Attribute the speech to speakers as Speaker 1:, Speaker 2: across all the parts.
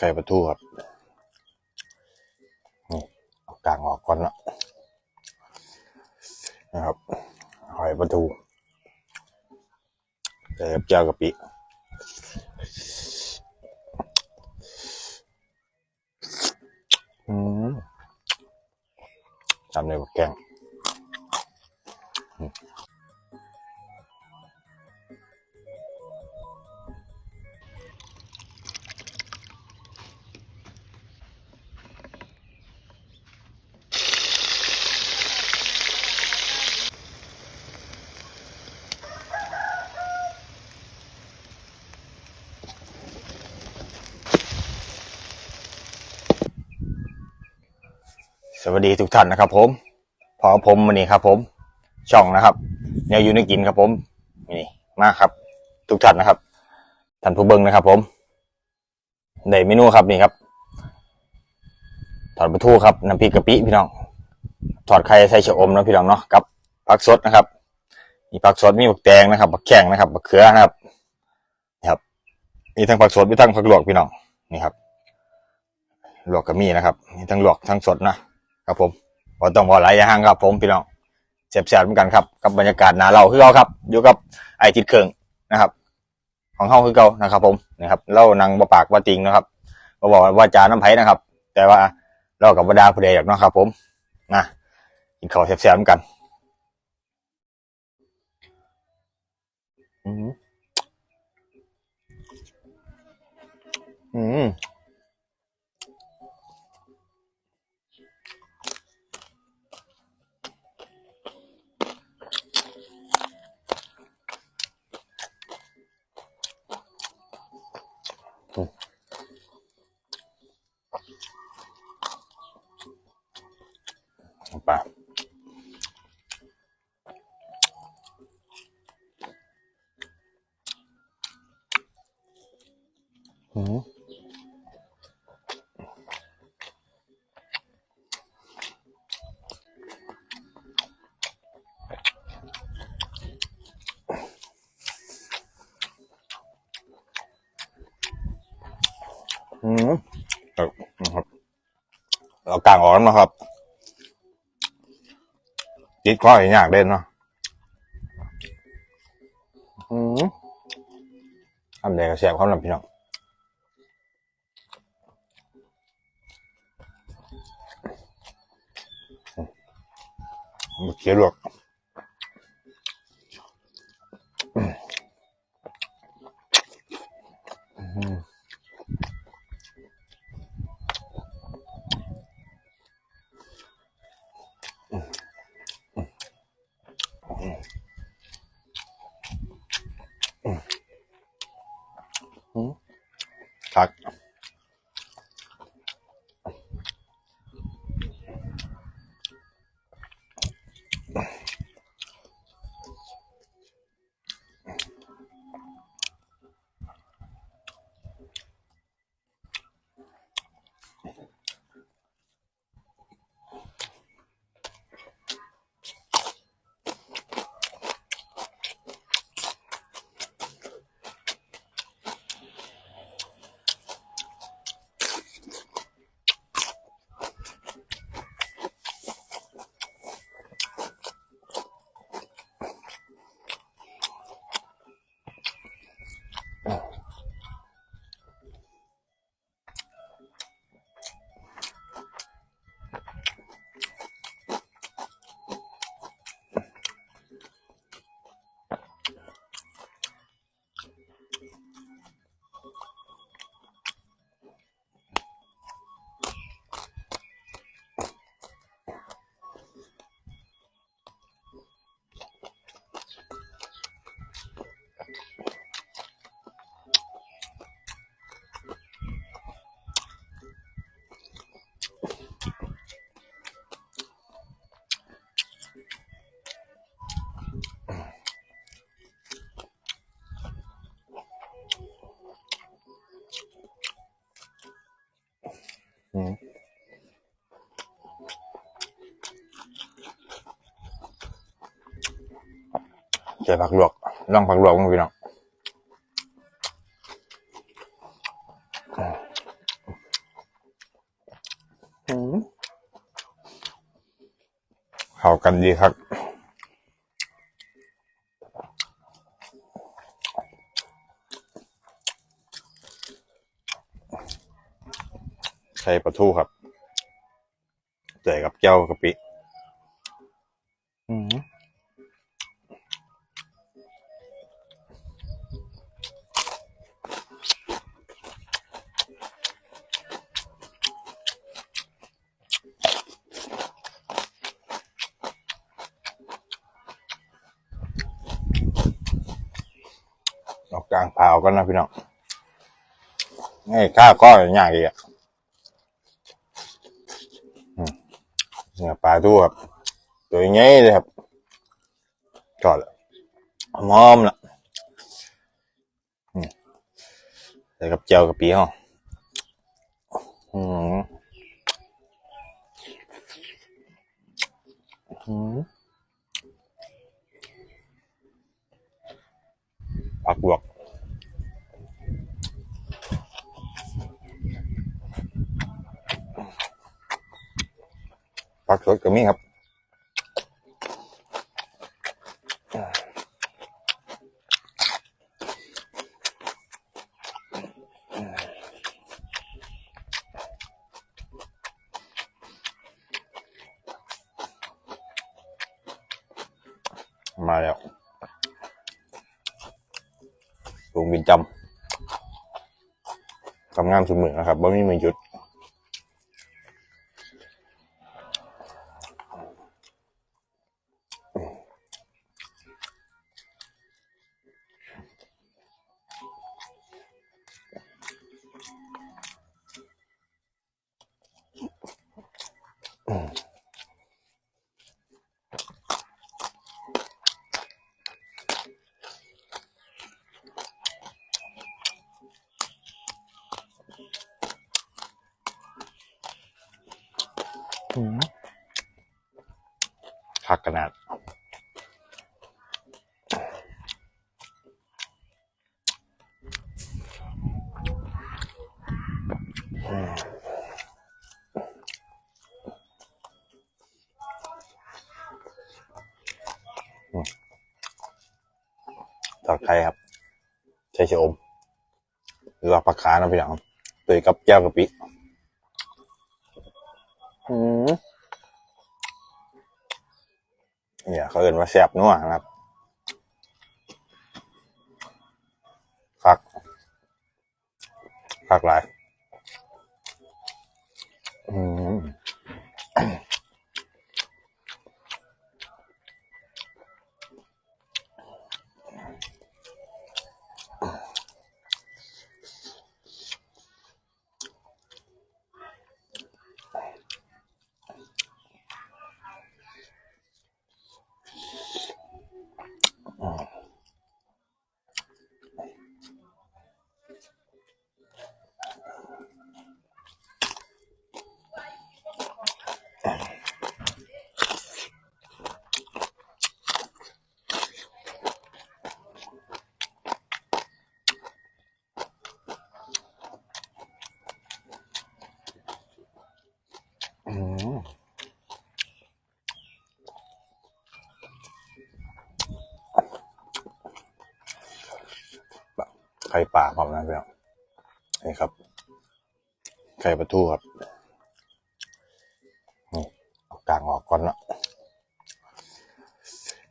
Speaker 1: ไข่ปลาทูครับ นี่เอากลางออกก่อนนะนะครับไข่ปลาทูใส่กับเจ้ากะปิอืมทำในบักแกง วัสดีทุกท่านนะครับผมพอผมวันนี้ครับผม ช่องนะครับแนวอยู่ในกินครับผมนี่มากครับ ทุกท่านนะครับท่านผู้เบิ้งนะครับ ผมได้เมนูครับนี่ครับถอดปลาทูครับน้ำพริกกะปิพี่น้องถอดไข่ใส่ชะอมนะพี่น้องเนาะกับผักสดนะครับ มีผักสดมีผักแตงนะครับผักแข้งนะครับผักเขือนะครับนี่ครับมีทั้งผักสดมีทั้งผักหลวกพี่น้องนี่ครับหลวกก็มีนะครับมีทั้งหลวกทั้งสดนะ ครับผมก็ต้องบอกหลายอย่างครับ ผมพี่น้องเสียบๆเหมือนกันครับกับบรรยากาศหนาเราคือเราครับ อยู่กับไอทิดเคืองนะครับ ของเฮาคือเก่านะครับ ผมนะครับเล่านังบ่ปากว่าจริงนะครับบ่บอกว่าจาน้ำไผ่นะครับ แต่ว่าเรากับบรรดาผู้ใดอยากนะครับ ผมนะกินข้าวเสียบๆเหมือนกันอืมอืม อืมอืมเอานะครับเรากลางออกนะครับจิตข้ออีกอย่างเด่นเนาะอืมทำแดงกับแสบเขาหน่อยพี่น้อง มาเคี้ยวลวกอืมคั เจอผักลวกลองผักลวกมั้งพี่น้องอืมเข้ากันดีครับใส่ปลาทูครับใส่กับเจ้ากะปิ ออกกลางเผากันนะพี่น้องนี่ข้าวก็ยากอีกอะเนื้อปลาทูครับตัวใหญ่เลยครับจอดละหอมละใส่กับเจียวกับปีห้องอืม แล้วลุงบินจำทำงานสุดมือนะครับบ่มีมือหยุด กขนาด ต่อดไข่ครับใช้ชะอมหรือว่าผักขานะพี่น้องตัวกับแก้วกะปิอืม เนี่ย เขาเอินว่าแซบนัวนะครับคักคักหลาย อืม ข่ป่าพร้อมนะพี่น้องนี่ครับ ไข่ปลาทูครับนี่เอากลางออกก่อนนะ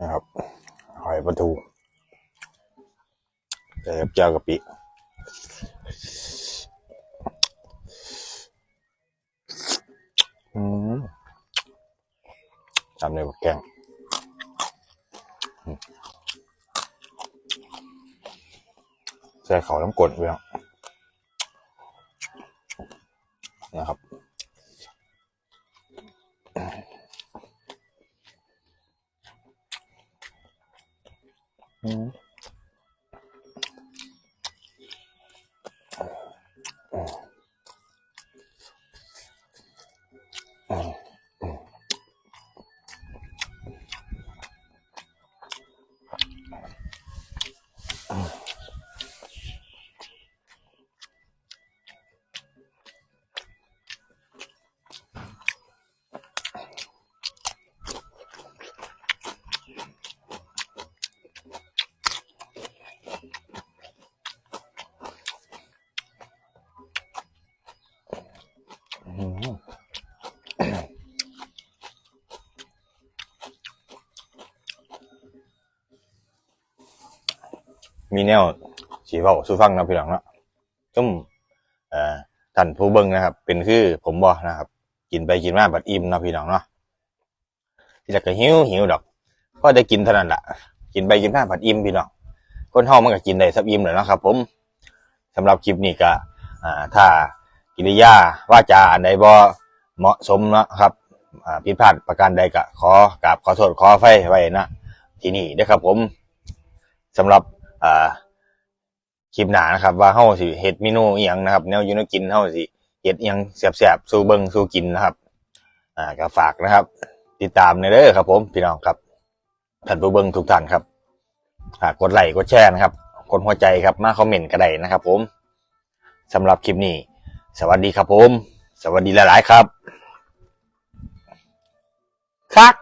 Speaker 1: นะครับหอยปลาทูใส่กับเจ้ากะปิอืมจำเลยว่าแกง แต่เขาน้ำกดไปแล้วนะครับ อืม มีแนวสีเว้าสู้ฟังนะพี่น้องเนาะซุ่มเอ่อท่านผู้เบิ่งนะครับ เป็นคือผมบ่นะครับ กินไปกินมาบัดอิ่มนะพี่น้องเนาะที่แรกก็หิวหิวดอกพอได้กินเท่านั้นละกินไปกินมาบัดอิ่มพี่น้องคนเฮามันก็กินได้สับอิ่มแหล้วนะครับ ผมสำหรับคลิปนี้ก็อ่าถ้ากิริยาว่าจาอันใดบ่เหมาะสมนะครับอ่าผิดพลาดประการใดก็ขอกราบขอโทษขออภัยไว้นะที่นี่นะครับผมสำหรับ อ่าคลิปหนานะครับ ว่าเฮาสิเฮ็ดเมนูอีหยังนะครับแนวอยู่แนวกินเฮาสิเฮ็ดอีหยังแซ่บๆสู่เบิ่งสู่กินนะครับ อ่าก็ฝากนะครับ ติดตามในเด้อครับ ผมพี่น้องครับท่านผู้เบิ่งทุกท่านครับฝากกดไลค์กดแชร์นะครับกดหัวใจครับมาคอมเมนต์ก็ได้นะครับ ผมสำหรับคลิปนี้ สวัสดีครับผม สวัสดีหลาย ๆ ครับคัก